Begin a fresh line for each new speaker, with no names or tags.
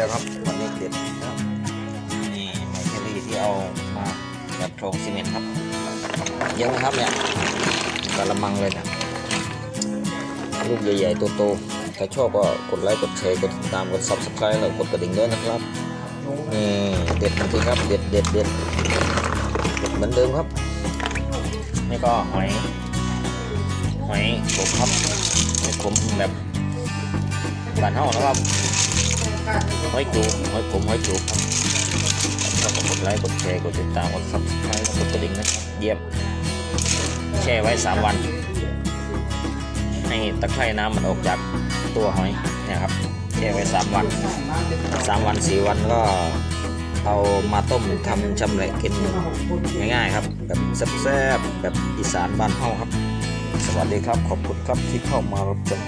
แล้วครับวันนี้เด็ดนะครับนี่ไมเคลลี่ที่เอามาแบบโครงซีเมนต์ครับเยอะนะครับเนี่ยกระมังเลยนะลูกใหญ่ๆโตๆถ้าชอบก็กดไลค์กดแชร์กดติดตามกด subscribe แล้วกดกระดิ่งด้วยนะครับนี่เด็ดจริงครับเด็ดเด็ดเด็ดเหมือนเดิมครับนี่ก็หอยหอยขมครับหอยขมแบบบานเฮานะครับ หอยจูบหอยขมหอยจูบครับแล้วก็กดไลค์กดแชร์กดติดตามกดซับสไครต์กดกระดิ่งนะครับเยี่ยมแช่ไว้ 3 วัน ให้ตะไคร่น้ำมันออกจากตัวหอยเนี่ยครับแช่ไว้ 3 วัน 3 วัน 4 วันก็เอามาต้มทำชำแหละกินง่ายๆครับ แบบแซ่บๆแบบอีสานบ้านเฮาครับ สวัสดีครับขอบคุณครับที่เข้ามารับชม